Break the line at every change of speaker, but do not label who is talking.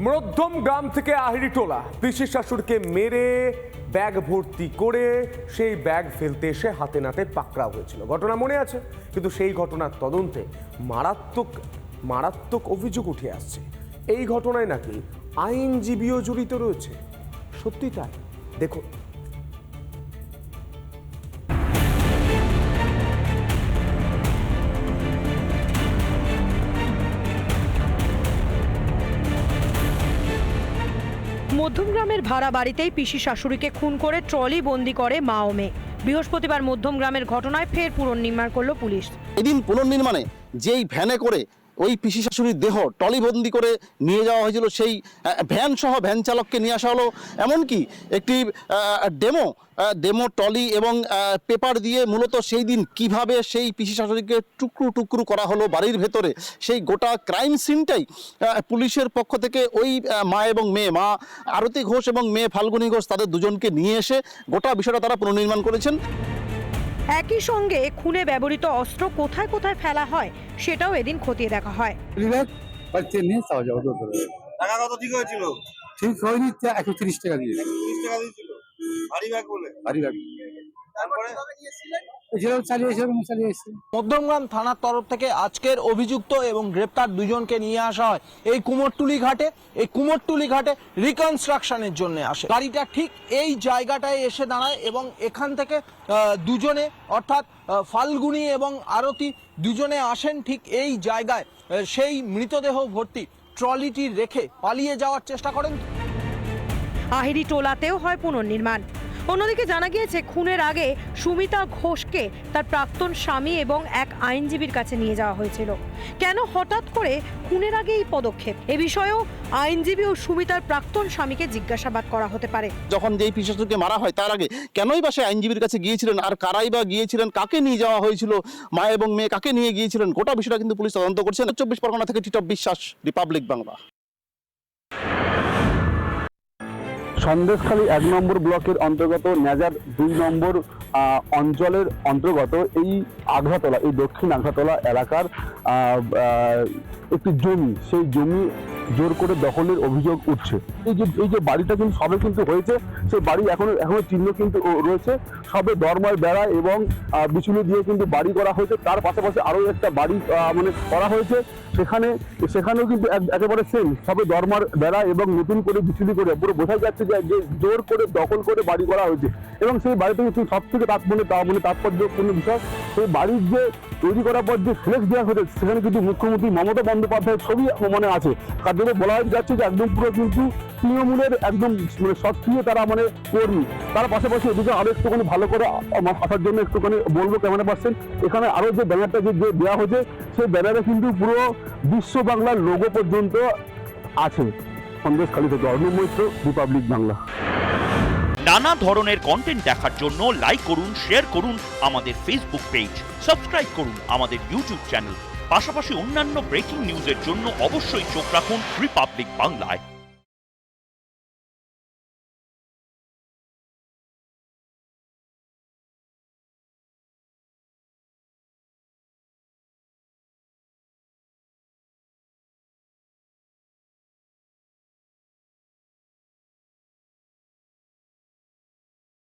মধ্যম গ্রাম থেকে আহিরি টোলা। পিসির শাশুড়কে মেরে, ব্যাগ ভর্তি করে, সেই ব্যাগ ফেলতে এসে হাতে নাতে পাকড়া হয়েছিল। ঘটনা মনে আছে? কিন্তু সেই ঘটনার তদন্তে মারাত্মক মারাত্মক অভিযোগ উঠে আসছে। এই ঘটনায় নাকি আইনজীবীও জড়িত রয়েছে? সত্যি তাই? দেখুন।
মধ্যমগ্রামের ভাড়া বাড়িতেই পিসি শাশুড়িকে খুন করে ট্রলি বন্দি করে মা ও মেয়ে। বৃহস্পতিবার মধ্যমগ্রামের ঘটনায় ফের পুনর্নির্মাণ করল পুলিশ।
এদিন পুনর্নির্মাণে যেই ভ্যানে করে ওই পিসি শাশুড়ির দেহ টলিবন্দি করে নিয়ে যাওয়া হয়েছিল, সেই ভ্যান সহ ভ্যান চালককে নিয়ে আসা হলো। এমনকি একটি ডেমো ডেমো টলি এবং পেপার দিয়ে মূলত সেই দিন কীভাবে সেই পিসি শাশুড়িকে টুকরো টুকরো করা হলো বাড়ির ভেতরে, সেই গোটা ক্রাইম সিনটাই পুলিশের পক্ষ থেকে ওই মা এবং মেয়ে, মা আরতি ঘোষ এবং মেয়ে ফাল্গুনী ঘোষ তাদের দুজনকে নিয়ে এসে গোটা বিষয়টা তারা পুনর্নির্মাণ করেছেন।
একই সঙ্গে খুনে ব্যবহৃত অস্ত্র কোথায় কোথায় ফেলা হয় সেটাও এদিন খতিয়ে দেখা হয়।
বিভাগ বাড়িতে নিয়ে যাওয়া যাওয়া করে।
টাকা কত ঠিক হয়েছিল?
ঠিক হয়নি একশো তিরিশ টাকা দিয়ে।
তিরিশ টাকা দিয়েছিল? ভারী ব্যাগ বলে?
ভারী ভারী
মধ্যমগ্রাম থানার তরফ থেকে আজকের অভিযুক্ত এবং গ্রেপ্তার দুজনকে নিয়ে আসা হয়। এই কুমোরটুলি ঘাটে এই কুমোরটুলি ঘাটে রিকনস্ট্রাকশনের জন্য আসে। গাড়িটা ঠিক এই জায়গাটায় এসে দাঁড়ায় এবং এখান থেকে আহ, দুজনে অর্থাৎ ফাল্গুনি এবং আরতি দুজনে আসেন ঠিক এই জায়গায়। সেই মৃতদেহ ভর্তি ট্রলিটি রেখে পালিয়ে যাওয়ার চেষ্টা করেন।
আহিরি টোলাতেও হয় পুনর্নির্মাণ। অন্যদিকে জানা গিয়েছে, খুনের আগে সুমিতা ঘোষকে তার প্রাক্তন স্বামী এবং এক আইনজীবীর কাছে নিয়ে যাওয়া হয়েছিল। কেন হঠাৎ করে খুনের আগে এই পদক্ষেপ? এ বিষয়েও আইনজীবী ও সুমিতার প্রাক্তন স্বামীকে জিজ্ঞাসাবাদ করা হতে পারে।
যখন যেই পিসাসুরকে মারা হয়, তার আগে কেনই বা সে আইনজীবীর কাছে গিয়েছিলেন? আর কারাই বা গিয়েছিলেন? কাকে নিয়ে যাওয়া হয়েছিল? মা এবং মেয়ে কাকে নিয়ে গিয়েছিলেন? গোটা বিষয়টা কিন্তু পুলিশ তদন্ত করছেন চব্বিশ পরগনা থেকে টিটপ বিশ্বাস, রিপাবলিক বাংলা।
সন্দেশখালী এক নম্বর ব্লকের অন্তর্গত নেজার দুই নম্বর অঞ্চলের অন্তর্গত এই আঘাতলা, এই দক্ষিণ আঘাতলা এলাকার একটি জমি। সেই জমি জোর করে দখলের অভিযোগ উঠছে। এই যে এই যে বাড়িটা কিন্তু সবে কিন্তু হয়েছে, সেই বাড়ি এখনও এখনও চিহ্ন কিন্তু রয়েছে। সবে দরমার বেড়া এবং বিচুলি দিয়ে কিন্তু বাড়ি করা হয়েছে। তার পাশাপাশি আরও একটা বাড়ি মানে করা হয়েছে। সেখানে, সেখানেও কিন্তু এক- একেবারে সেম সবে দরমার বেড়া এবং নতুন করে বিচুলি করে, পুরো বোঝা যাচ্ছে যে জোর করে, দখল করে বাড়ি করা হয়েছে। এবং সেই বাড়িতে কিন্তু সব থেকে তাৎপর্য তা মানে তাৎপর্যপূর্ণ বিষয়, সেই বাড়ির যে তৈরি করার পর যে ফ্লেক্স দেওয়া হয়েছে, সেখানে কিন্তু মুখ্যমন্ত্রী মমতা বন্দ্যোপাধ্যায়ের ছবি, মনে আছে। তার জন্য বলা যাচ্ছে যে, একদম পুরো কিন্তু তৃণমূলের একদম মানে সক্রিয় তারা মানে কর্মী। তার পাশাপাশি এদিকে আরও একটুখানি ভালো করে আসার জন্য একটুখানি বলব ক্যামেরা পার্সেন এখানে আরও যে ব্যানারটা যে দেওয়া হয়েছে, সেই ব্যানারে কিন্তু পুরো বিশ্ব বাংলার লোগো পর্যন্ত আছে। সন্দেশখালী থেকে অর্ণব মৈত্র রিপাবলিক বাংলা
নানা ধরনের কন্টেন্ট দেখার জন্য লাইক করুন শেয়ার করুন আমাদের ফেসবুক পেজ সাবস্ক্রাইব করুন আমাদের ইউটিউব চ্যানেল পাশাপাশি অন্যান্য ব্রেকিং নিউজের জন্য অবশ্যই চোখ রাখুন রিপাবলিক বাংলায়